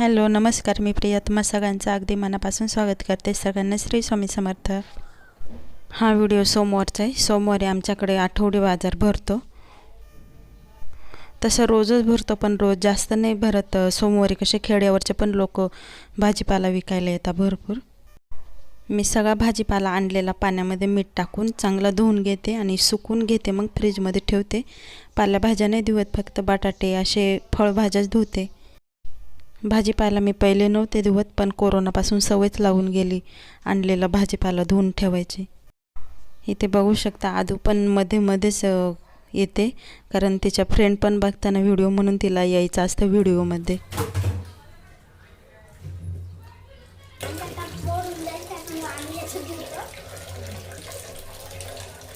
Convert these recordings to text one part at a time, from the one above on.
Hello नमस्कार मी प्रिया. तुम्हा सगळ्यांचं अगदी मनापासून स्वागत करते सगळ्यांना श्री स्वामी समर्थ. हा व्हिडिओ सोमवारचा आहे. सोमवारी आमच्याकडे आठवडी बाजार भरतो. तसं रोजच भरतो पण रोज जास्त नाही भरत. सोमवारी कसे खेड्यावरचे पण लोक भाजीपाला विकायला येतात भरपूर. मी सगळा भाजीपाला आणलेला पाण्यामध्ये मीठ टाकून चांगला धुवून घेते आणि सुकून घेते. मग फ्रीजमध्ये ठेवते. पालेभाज्या नाही धुवत फक्त बटाटे असे फळभाज्याच धुते. भाजीपाला मी पहिले नव्हते धुवत पण कोरोनापासून सवयच लावून गेली आणलेला भाजीपाला धुवून ठेवायची. इथे बघू शकता आदू पण मध्ये मध्येच येते कारण तिच्या फ्रेंड पण बघताना व्हिडिओ म्हणून तिला यायचं असतं व्हिडिओमध्ये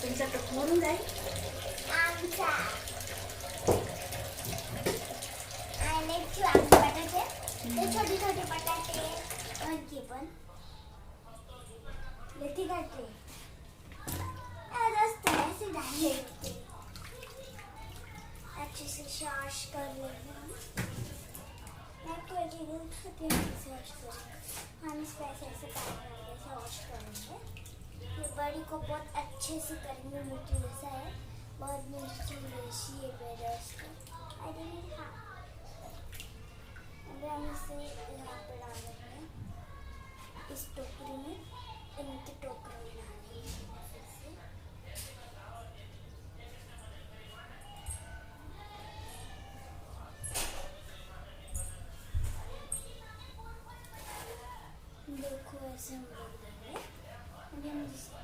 तुमचा ते छोटे छोटे बटाटे आणखी पण लेती घातले रस्ते ऐसे डाले अच्छे से शॉश कर लेना मैं कोई चीज़ खाती हूँ शॉश कर हम इस पैसे ऐसे पानी से वॉश करेंगे। ये बड़ी को बहुत अच्छे से करेंगे मिर्ची जैसा है। बहुत मिर्ची मिर्ची है मेरा इसका अरे हाँ। अभी हम इसे यहाँ पे डाल देंगे इस टोकरी में इनकी टोकरी में डालेंगे देखो ऐसे हम लोग देंगे अभी हम इस-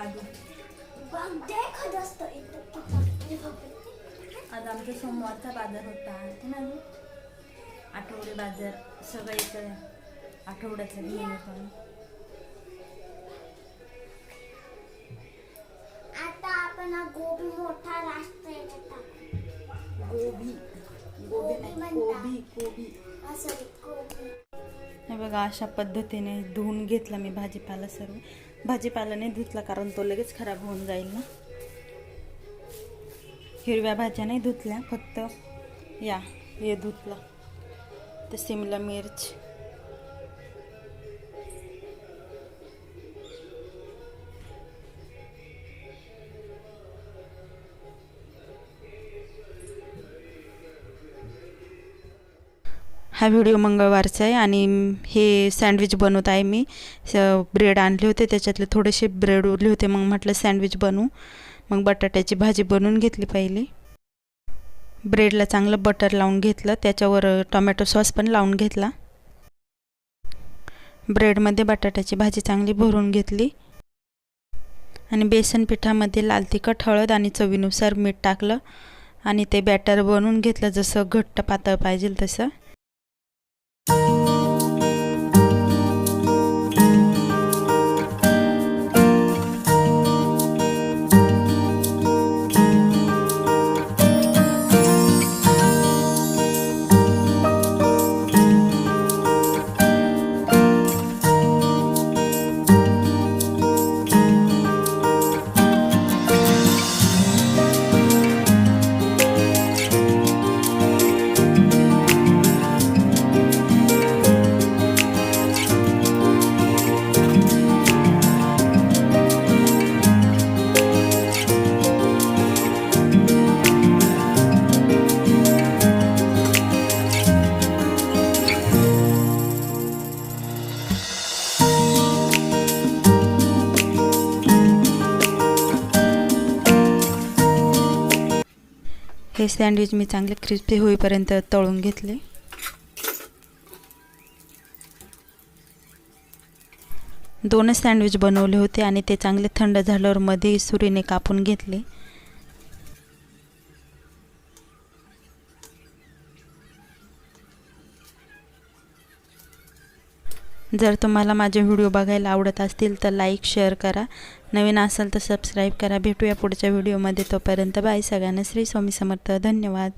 देखो आज आमचा सोमवारचा बाजार होता है ना आदू आठवडे बाजार सगळं इकडे आठवड्याचं घेऊन आम्ही. आता आपण गोबी मोठा राष्ट्र गोबी. गोबी नाही कोबी कोबी. सॉरी गोबी हे बघा अशा पद्धतीने धुवून घेतला मी भाजीपाला सर्व. भाजीपाला नाही धुतला कारण तो लगेच खराब होऊन जाईल ना. हिरव्या भाज्या नाही धुतल्या फक्त या हे धुतला. तर शिमला मिर्च. हा व्हिडिओ मंगळवारचा आहे आणि हे सँडविच बनवत आहे मी. ब्रेड आणले होते त्याच्यातले थोडेसे ब्रेड उरले होते. मग म्हटलं सँडविच बनवू. मग बटाट्याची भाजी बनवून घेतली पहिली. ब्रेडला चांगलं बटर लावून घेतलं. त्याच्यावर टोमॅटो सॉस पण लावून घेतला. ब्रेडमध्ये बटाट्याची भाजी चांगली भरून घेतली. आणि बेसन पिठामध्ये लाल तिखट हळद आणि चवीनुसार मीठ टाकलं. आणि ते बॅटर बनवून घेतलं. जसं घट्ट पातळ पाहिजे तसं. Thank you. हे सँडविच मी चांगले क्रिस्पी होईपर्यंत तळून घेतले. दोनच सँडविच बनवले होते आणि ते चांगले थंड झाल्यावर मध्ये सुरीने कापून घेतले. जर तुम्हाला माझे व्हिडिओ बघायला आवडत असतील तर लाईक शेअर करा. नवीन असाल तर सबस्क्राईब करा. भेटूया पुढच्या व्हिडिओमध्ये. तोपर्यंत बाय सगळ्यांना. श्री स्वामी समर्थ. धन्यवाद.